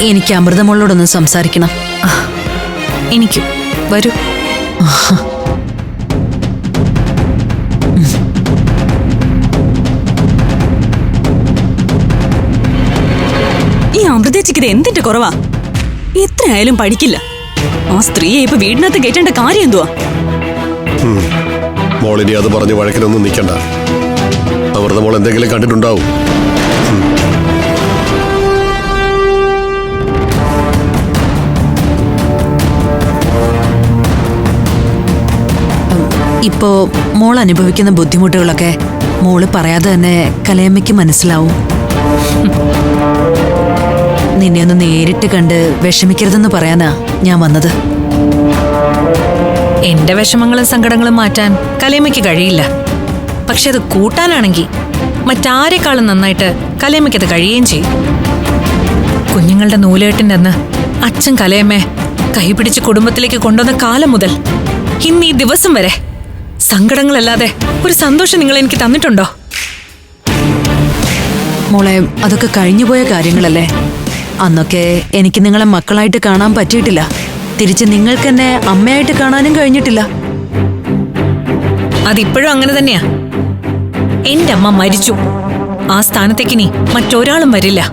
എനിക്ക് അമൃതമോളോടൊന്ന് സംസാരിക്കണം. എനിക്കും. വരൂ. ഈ അമൃതേച്ചിക്ക് ഇത് എന്തിന്റെ കുറവാ? എത്രയായാലും പഠിക്കില്ല. ആ സ്ത്രീയെ ഇപ്പൊ വീടിനകത്ത് കയറ്റേണ്ട കാര്യം എന്തുവാ? മോളിനി അത് പറഞ്ഞ് വഴക്കിനൊന്നും നിൽക്കണ്ട അമൃതമോൾ എന്തെങ്കിലും കണ്ടിട്ടുണ്ടാവും. ഇപ്പോ മോൾ അനുഭവിക്കുന്ന ബുദ്ധിമുട്ടുകളൊക്കെ മോൾ പറയാതെ തന്നെ കലയമ്മയ്ക്ക് മനസ്സിലാവും. നിന്നെ ഒന്ന് നേരിട്ട് കണ്ട് വിഷമിക്കരുതെന്ന് പറയാനാ ഞാൻ വന്നത്. എന്റെ വിഷമങ്ങളും സങ്കടങ്ങളും മാറ്റാൻ കലയമ്മയ്ക്ക് കഴിയില്ല. പക്ഷെ അത് കൂട്ടാനാണെങ്കിൽ മറ്റാരെക്കാളും നന്നായിട്ട് കലയമ്മയ്ക്ക് അത് കഴിയുകയും ചെയ്യും. കുഞ്ഞുങ്ങളുടെ നൂലേട്ടിന്റെ അന്ന് അച്ഛൻ കലയമ്മയെ കൈപിടിച്ച് കുടുംബത്തിലേക്ക് കൊണ്ടുവന്ന കാലം മുതൽ ഇന്ന് ഈ ദിവസം വരെ സങ്കടങ്ങളല്ലാതെ ഒരു സന്തോഷം നിങ്ങൾ എനിക്ക് തന്നിട്ടുണ്ടോ? മോളെ അതൊക്കെ കഴിഞ്ഞുപോയ കാര്യങ്ങളല്ലേ? അന്നൊക്കെ എനിക്ക് നിങ്ങളെ മക്കളായിട്ട് കാണാൻ പറ്റിയിട്ടില്ല. തിരിച്ച് നിങ്ങൾക്ക് എന്നെ അമ്മയായിട്ട് കാണാനും കഴിഞ്ഞിട്ടില്ല. അതിപ്പോഴും അങ്ങനെ തന്നെയാ. എന്റെ അമ്മ മരിച്ചു. ആ സ്ഥാനത്തേക്ക് ഇനി മറ്റൊരാളും വരില്ല.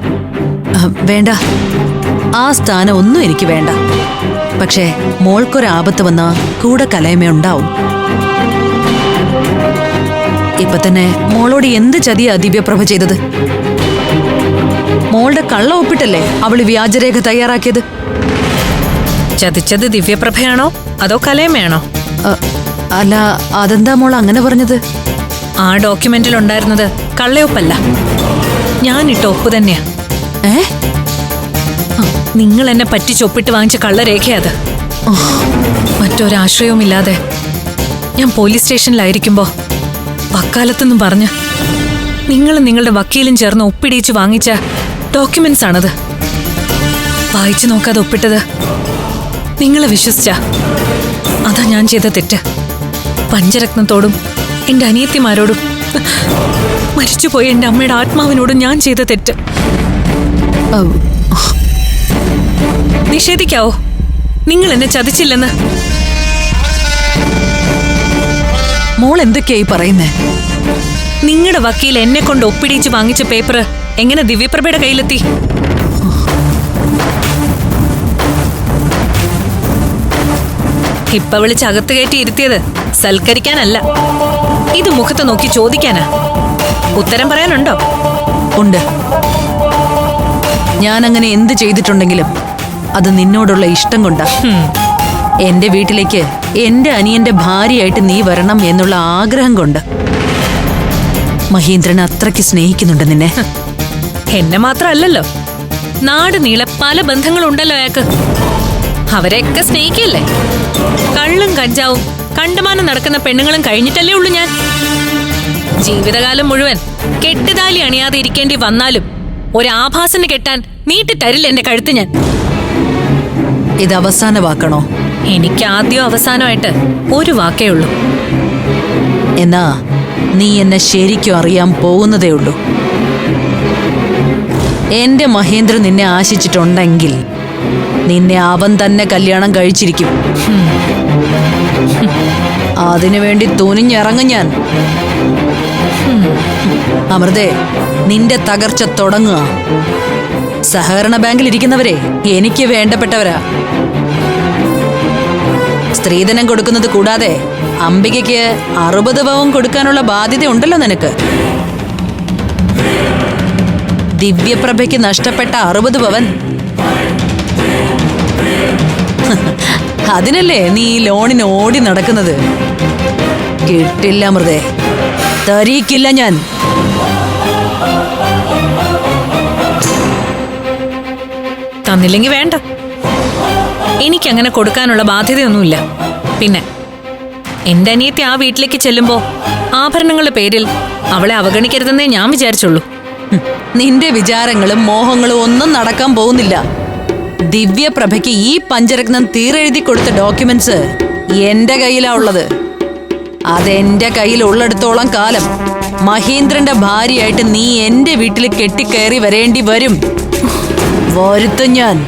വേണ്ട. ആ സ്ഥാനം ഒന്നും എനിക്ക് വേണ്ട. പക്ഷേ മോൾക്കൊരാപത്ത് വന്ന കൂടെ കലയമേ ഉണ്ടാവും. ഇപ്പൊ തന്നെ മോളോട് എന്ത് ചതിയാ ദിവ്യപ്രഭ ചെയ്തത്? മോളുടെ കള്ള ഒപ്പിട്ടല്ലേ അവൾ വ്യാജരേഖ തയ്യാറാക്കിയത്? ചതിച്ചത് ദിവ്യപ്രഭയാണോ അതോ കലയമ്മയാണോ അല്ല അതെന്താ മോൾ അങ്ങനെ പറഞ്ഞത്? ആ ഡോക്യുമെന്റിൽ ഉണ്ടായിരുന്നത് കള്ളയൊപ്പല്ല. ഞാനിട്ട ഒപ്പ് തന്നെയാ. ഏ? നിങ്ങൾ എന്നെ പറ്റി പറ്റിച്ചൊപ്പിട്ട് വാങ്ങിച്ച കള്ളരേഖയത് മറ്റൊരാശ്രയവുമില്ലാതെ ഞാൻ പോലീസ് സ്റ്റേഷനിലായിരിക്കുമ്പോ വക്കാലത്തെന്നും പറഞ്ഞ്. നിങ്ങൾ നിങ്ങളുടെ വക്കീലും ചേർന്ന് ഒപ്പിടിയിച്ച് വാങ്ങിച്ച ഡോക്യുമെന്റ്സ് ആണത് വായിച്ചു നോക്കാതെ ഒപ്പിട്ടത്. നിങ്ങളെ വിശ്വസിച്ച. അതാ ഞാൻ ചെയ്ത തെറ്റ്. പഞ്ചരത്നത്തോടും എന്റെ അനിയത്തിമാരോടും മരിച്ചുപോയ എന്റെ അമ്മയുടെ ആത്മാവിനോടും ഞാൻ ചെയ്ത തെറ്റ്. നിഷേധിക്കാവോ? നിങ്ങൾ എന്നെ ചതിച്ചില്ലെന്ന്? മോൾ എന്തൊക്കെയായി പറയുന്നേ? നിങ്ങളുടെ വക്കീൽ എന്നെ കൊണ്ട് ഒപ്പിടിച്ച് വാങ്ങിച്ച പേപ്പർ എങ്ങനെ ദിവ്യപ്രഭയുടെ കയ്യിലെത്തി? ഇപ്പൊ വിളിച്ച് അകത്ത് കയറ്റി ഇരുത്തിയത് സൽക്കരിക്കാനല്ല. ഇത് മുഖത്ത് നോക്കി ചോദിക്കാനാ. ഉത്തരം പറയാനുണ്ടോ? ഉണ്ട്. ഞാൻ അങ്ങനെ എന്ത് ചെയ്തിട്ടുണ്ടെങ്കിലും അത് നിന്നോടുള്ള ഇഷ്ടം കൊണ്ടാ. എന്റെ വീട്ടിലേക്ക് എന്റെ അനിയന്റെ ഭാര്യയായിട്ട് നീ വരണം എന്നുള്ള ആഗ്രഹം കൊണ്ട്. മഹീന്ദ്രൻ അത്രയ്ക്ക് സ്നേഹിക്കുന്നുണ്ട് നിന്നെ. എന്നെ മാത്രമല്ലല്ലോ നാട് നീളെ പല ബന്ധങ്ങളുണ്ടല്ലോ അയാൾക്ക്. അവരെയൊക്കെ സ്നേഹിക്കല്ലേ? കള്ളും കഞ്ചാവും കണ്ടമാനം നടക്കുന്ന പെണ്ണുങ്ങളും കഴിഞ്ഞിട്ടല്ലേ ഉള്ളൂ ഞാൻ. ജീവിതകാലം മുഴുവൻ കെട്ടുതാലി അണിയാതെ ഇരിക്കേണ്ടി വന്നാലും ഒരാഭാസന് കെട്ടാൻ നീട്ടി തരില്ല എന്റെ കഴുത്ത് ഞാൻ. ഇത് അവസാന വാക്കണോ എനിക്ക് ആദ്യം അവസാനമായിട്ട് ഒരു വാക്കേ ഉള്ളൂ. എന്നാ നീ എന്നെ ശരിക്കും അറിയാൻ പോകുന്നതേ ഉള്ളൂ. എന്റെ മഹേന്ദ്ര നിന്നെ ആശിച്ചിട്ടുണ്ടെങ്കിൽ നിന്നെ അവൻ തന്നെ കല്യാണം കഴിച്ചിരിക്കും. അതിനുവേണ്ടി തുനിഞ്ഞിറങ്ങും ഞാൻ. അമൃതേ നിന്റെ തകർച്ച തുടങ്ങുക. സഹകരണ ബാങ്കിൽ ഇരിക്കുന്നവരെ എനിക്ക് വേണ്ടപ്പെട്ടവരാ. സ്ത്രീധനം കൊടുക്കുന്നത് കൂടാതെ അംബികയ്ക്ക് അറുപത് പവൻ കൊടുക്കാനുള്ള ബാധ്യത ഉണ്ടല്ലോ നിനക്ക്. ദിവ്യപ്രഭയ്ക്ക് നഷ്ടപ്പെട്ട അറുപത് പവൻ അതിനല്ലേ നീ ഈ ലോണിന് ഓടി നടക്കുന്നത്? കിട്ടില്ല മൃതേ. തരീക്കില്ല ഞാൻ. തന്നില്ലെങ്കിൽ വേണ്ട. എനിക്കങ്ങനെ കൊടുക്കാനുള്ള ബാധ്യതയൊന്നുമില്ല. പിന്നെ എന്റെ അനിയത്തി ആ വീട്ടിലേക്ക് ചെല്ലുമ്പോ ആഭരണങ്ങളുടെ പേരിൽ അവളെ അവഗണിക്കരുതെന്നേ ഞാൻ വിചാരിച്ചുള്ളൂ. നിന്റെ വിചാരങ്ങളും മോഹങ്ങളും ഒന്നും നടക്കാൻ പോകുന്നില്ല. ദിവ്യപ്രഭയ്ക്ക് ഈ പഞ്ചരത്നം തീരെഴുതി കൊടുത്ത ഡോക്യുമെന്റ്സ് എന്റെ കയ്യിലാ ഉള്ളത്. അതെന്റെ കയ്യിൽ ഉള്ളിടത്തോളം കാലം മഹേന്ദ്രന്റെ ഭാര്യയായിട്ട് നീ എന്റെ വീട്ടിൽ കെട്ടിക്കയറി വരേണ്ടി വരും. വരുത്തും ഞാൻ.